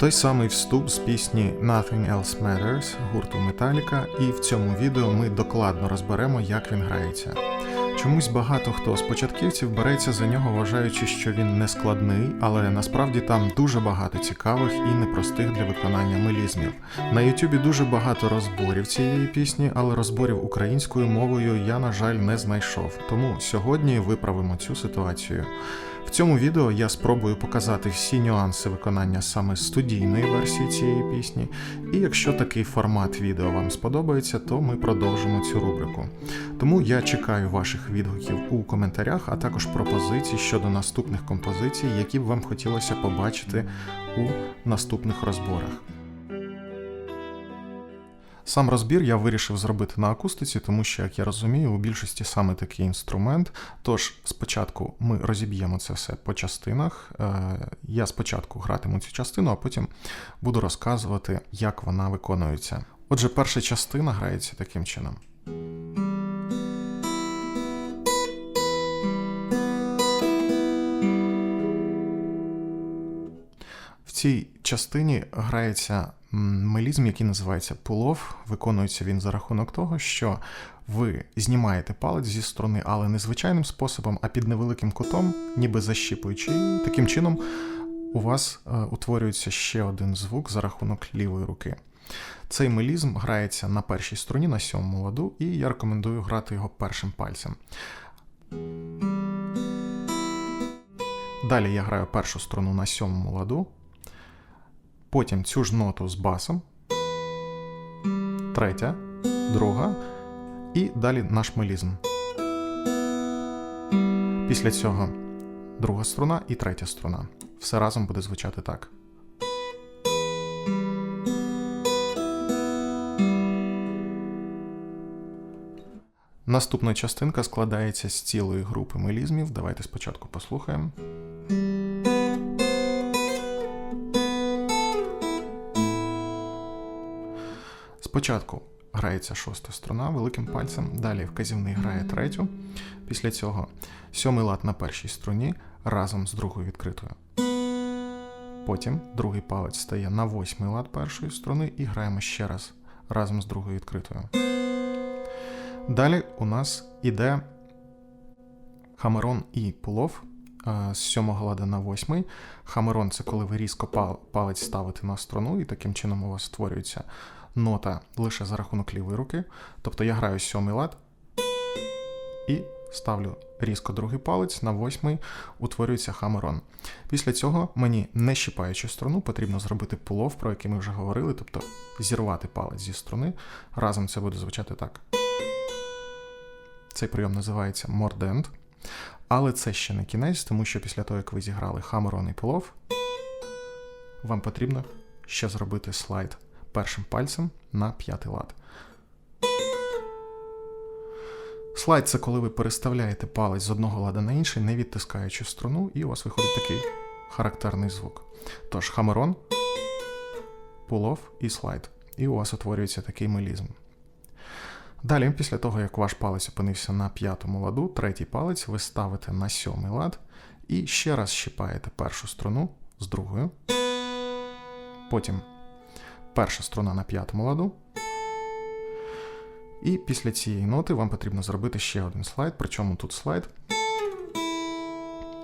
Той самий вступ з пісні Nothing Else Matters гурту Metallica, і в цьому відео ми докладно розберемо, як він грається. Чомусь багато хто з початківців береться за нього, вважаючи, що він не складний, але насправді там дуже багато цікавих і непростих для виконання мелізмів. На Ютубі дуже багато розборів цієї пісні, але розборів українською мовою я, на жаль, не знайшов. Тому сьогодні виправимо цю ситуацію. В цьому відео я спробую показати всі нюанси виконання саме студійної версії цієї пісні. І якщо такий формат відео вам сподобається, то ми продовжимо цю рубрику. Тому я чекаю ваших відгуків у коментарях, а також пропозицій щодо наступних композицій, які б вам хотілося побачити у наступних розборах. Сам розбір я вирішив зробити на акустиці, тому що, як я розумію, у більшості саме такий інструмент. Тож спочатку ми розіб'ємо це все по частинах. Е, Я спочатку гратиму цю частину, а потім буду розказувати, як вона виконується. Отже, перша частина грається таким чином. Цій частині грається мелізм, який називається pull-off. Виконується він за рахунок того, що ви знімаєте палець зі струни, але не звичайним способом, а під невеликим кутом, ніби защіпуючи її. Таким чином, у вас е, утворюється ще один звук за рахунок лівої руки. Цей мелізм грається на першій струні на сьомому ладу, і я рекомендую грати його першим пальцем. Далі я граю першу струну на сьомому ладу, потім цю ж ноту з басом, третя, друга, і далі наш мелізм. Після цього друга струна і третя струна. Все разом буде звучати так. Наступна частинка складається з цілої групи мелізмів. Давайте спочатку послухаємо. Спочатку грається шоста струна великим пальцем, далі вказівний грає третю. Після цього сьомий лад на першій струні разом з другою відкритою. Потім другий палець стає на восьмий лад першої струни і граємо ще раз разом з другою відкритою. Далі у нас іде хамерон і пулов з сьомого лада на восьмий. Хамерон це коли ви різко палець ставите на струну, і таким чином у вас створюється нота лише за рахунок лівої руки. Тобто я граю сьомий лад і ставлю різко другий палець на восьмий, утворюється хамерон. Після цього мені, не щипаючи струну, потрібно зробити пулов, про який ми вже говорили, тобто зірвати палець зі струни. Разом це буде звучати так. Цей прийом називається мордент. Але це ще не кінець, тому що після того, як ви зіграли хамерон і плов, вам потрібно ще зробити слайд першим пальцем на п'ятий лад. Слайд це коли ви переставляєте палець з одного лада на інший, не відтискаючи струну, і у вас виходить такий характерний звук. Тож хамерон, пулов і слайд. І у вас утворюється такий мелізм. Далі, після того, як ваш палець опинився на п'ятому ладу, третій палець ви ставите на сьомий лад і ще раз щипаєте першу струну з другою. Потім перша струна на п'ятому ладу. І після цієї ноти вам потрібно зробити ще один слайд, причому тут слайд,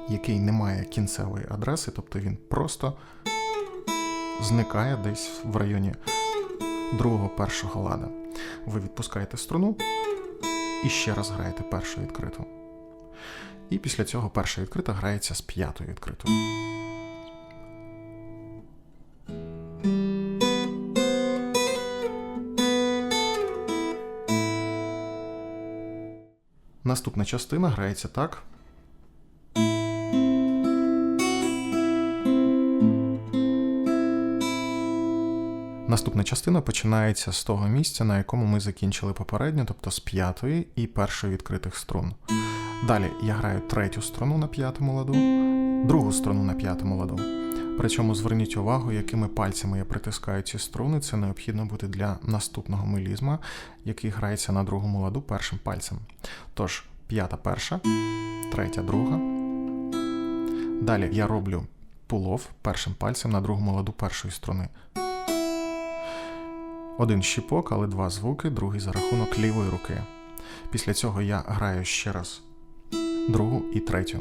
який не має кінцевої адреси, тобто він просто зникає десь в районі другого першого лада. Ви відпускаєте струну і ще раз граєте першу відкриту. І після цього перша відкрита грається з п'ятою відкритою. Наступна частина грається так. Наступна частина починається з того місця, на якому ми закінчили попередньо, тобто з п'ятої і першої відкритих струн. Далі я граю третю струну на п'ятому ладу, другу струну на п'ятому ладу. Причому зверніть увагу, якими пальцями я притискаю ці струни. Це необхідно буде для наступного мелізма, який грається на другому ладу першим пальцем. Тож, п'ята перша, третя друга. Далі я роблю пулов першим пальцем на другому ладу першої струни. Один щіпок, але два звуки, другий за рахунок лівої руки. Після цього я граю ще раз другу і третю,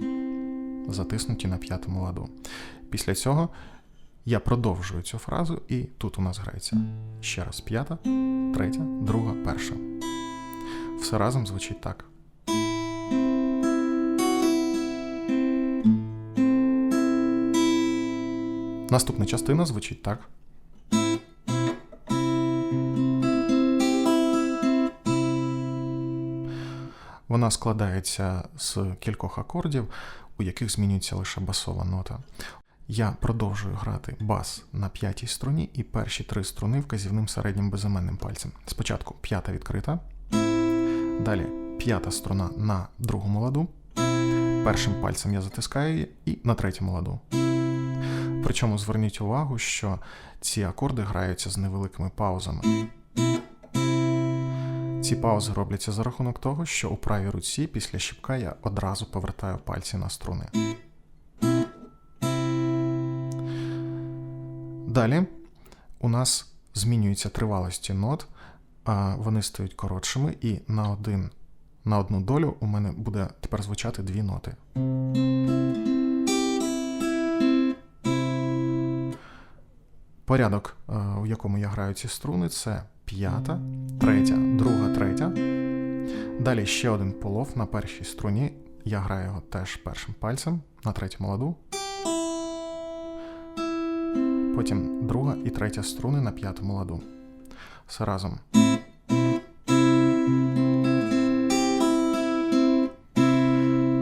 затиснуті на п'ятому ладу. Після цього я продовжую цю фразу, і тут у нас грається ще раз п'ята, третя, друга, перша. Все разом звучить так. Наступна частина звучить так. Вона складається з кількох акордів, у яких змінюється лише басова нота. Я продовжую грати бас на п'ятій струні і перші три струни вказівним середнім безіменним пальцем. Спочатку п'ята відкрита, далі п'ята струна на другому ладу. Першим пальцем я затискаю її і на третьому ладу. Причому зверніть увагу, що ці акорди граються з невеликими паузами. Ці паузи робляться за рахунок того, що у правій руці після щіпка я одразу повертаю пальці на струни. Далі у нас змінюються тривалості нот, вони стають коротшими, і на, один, на одну долю у мене буде тепер звучати дві ноти. Порядок, е, у якому я граю ці струни, це п'ята, третя, друга, третя. Далі ще один полов на першій струні. Я граю його теж першим пальцем на третьому ладу. Потім друга і третя струни на п'ятому ладу. Все разом.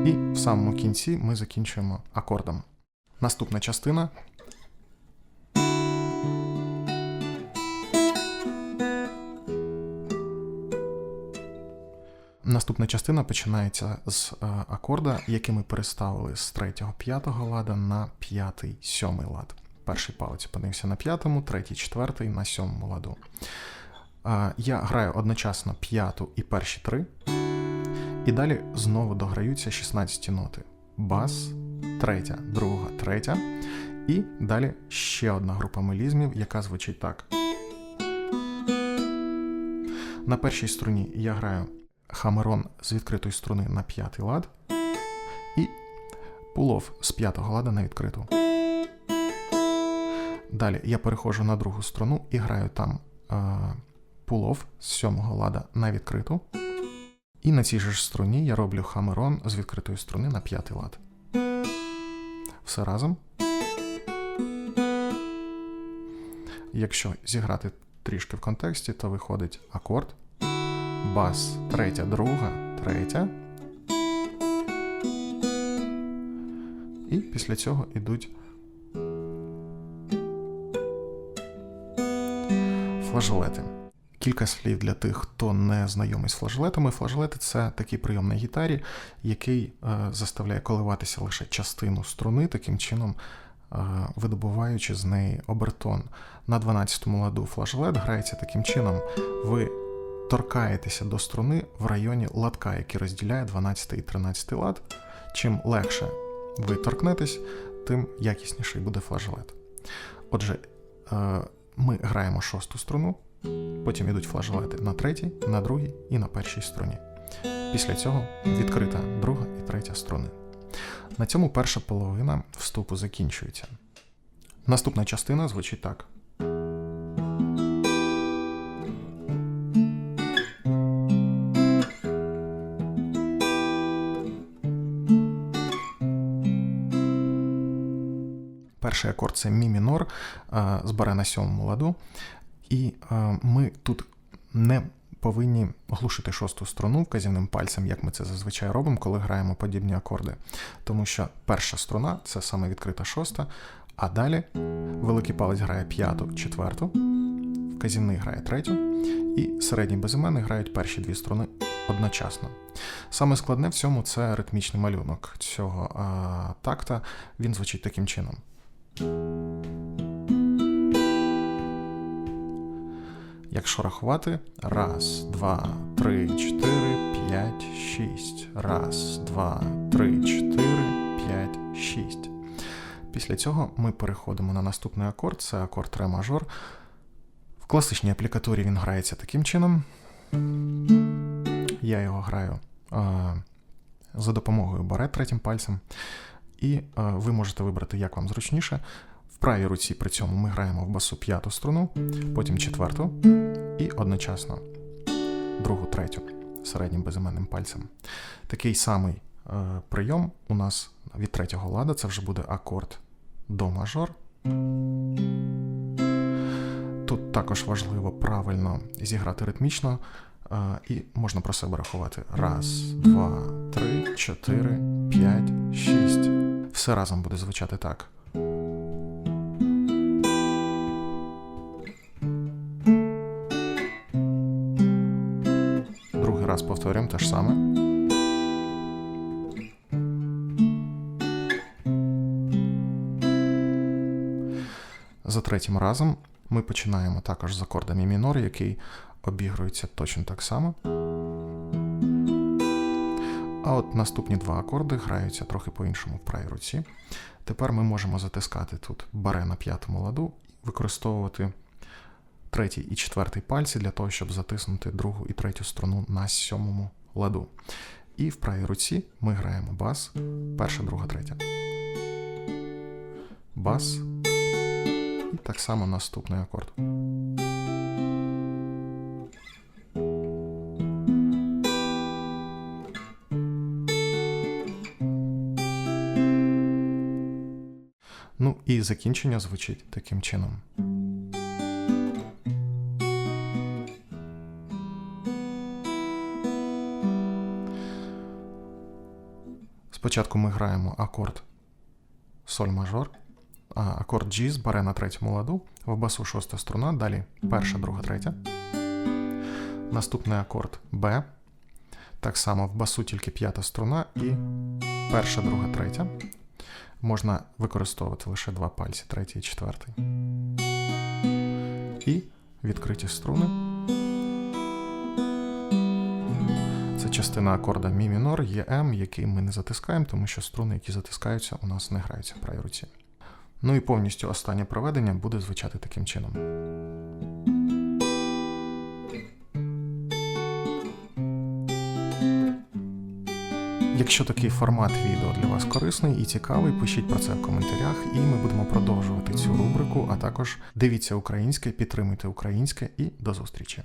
І в самому кінці ми закінчуємо акордом. Наступна частина Наступна частина починається з е, акорда, який ми переставили з третього п'ятого лада на п'ятий сьомий лад. Перший палець опинився на п'ятому, третій, четвертий на сьомому ладу. Я граю одночасно п'яту і перші три. І далі знову дограються 16 ноти. Бас, третя, друга, третя. І далі ще одна група мелізмів, яка звучить так. На першій струні я граю хамерон з відкритої струни на п'ятий лад, і пулов з п'ятого лада на відкриту. Далі я переходжу на другу струну і граю там е, пулов з сьомого лада на відкриту. І на цій же ж струні я роблю хамерон з відкритої струни на п'ятий лад. Все разом. Якщо зіграти трішки в контексті, то виходить акорд бас, третя, друга, третя. І після цього йдуть флажолети. Кілька слів для тих, хто не знайомий з флажолетами. Флажолети це такий прийом на гітарі, який е, заставляє коливатися лише частину струни, таким чином е, видобуваючи з неї обертон. На 12-му ладу флажолет грається таким чином. Ви торкаєтеся до струни в районі латка, який розділяє 12 і 13 лад. Чим легше ви торкнетесь, тим якісніший буде флажолет. Отже, е, ми граємо шосту струну, потім йдуть флажолети на третій, на другій і на першій струні. Після цього відкрита друга і третя струни. На цьому перша половина вступу закінчується. Наступна частина звучить так. Перший акорд це мі мінор е, з баре на сьомому ладу. І е, ми тут не повинні глушити шосту струну вказівним пальцем, як ми це зазвичай робимо, коли граємо подібні акорди. Тому що перша струна це саме відкрита шоста, а далі великий палець грає п'яту, четверту, вказівний грає третю, і середній безіменний грають перші дві струни одночасно. Саме складне в цьому це ритмічний малюнок цього а, такта. Він звучить таким чином. Якщо рахувати, раз, два, три, чотири, п'ять, шість. Раз, два, три, чотири, п'ять, шість. Після цього ми переходимо на наступний акорд, це акорд ре мажор. В класичній аплікатурі він грається таким чином. Я його граю е, за допомогою баре третім пальцем. І е, ви можете вибрати, як вам зручніше. В правій руці при цьому ми граємо в басу п'яту струну, потім четверту і одночасно другу, третю середнім безіменним пальцем. Такий самий е, прийом у нас від третього лада це вже буде акорд до мажор. Тут також важливо правильно зіграти ритмічно, е, і можна про себе рахувати. Раз, два, три, чотири, п'ять, шість. Все разом буде звучати так. Другий раз повторюємо те ж саме. За третім разом ми починаємо також з акорда мі мінор, який обігрується точно так само. А от наступні два акорди граються трохи по-іншому в правій руці. Тепер ми можемо затискати тут баре на п'ятому ладу і використовувати третій і четвертий пальці для того, щоб затиснути другу і третю струну на сьомому ладу. І в правій руці ми граємо бас, перша, друга, третя. Бас. І так само наступний акорд. Ну і закінчення звучить таким чином. Спочатку ми граємо акорд соль мажор, а, акорд G з баре на третьому ладу, в басу шоста струна, далі перша, друга, третя. Наступний акорд Б. Так само в басу тільки п'ята струна і перша, друга, третя. Можна використовувати лише два пальці, третій і четвертий. І відкриті струни. Це частина акорда мі мінор, є М, який ми не затискаємо, тому що струни, які затискаються, у нас не граються в правій руці. Ну і повністю останнє проведення буде звучати таким чином. Якщо такий формат відео для вас корисний і цікавий, пишіть про це в коментарях, і ми будемо продовжувати цю рубрику. А також дивіться українське, підтримуйте українське і до зустрічі!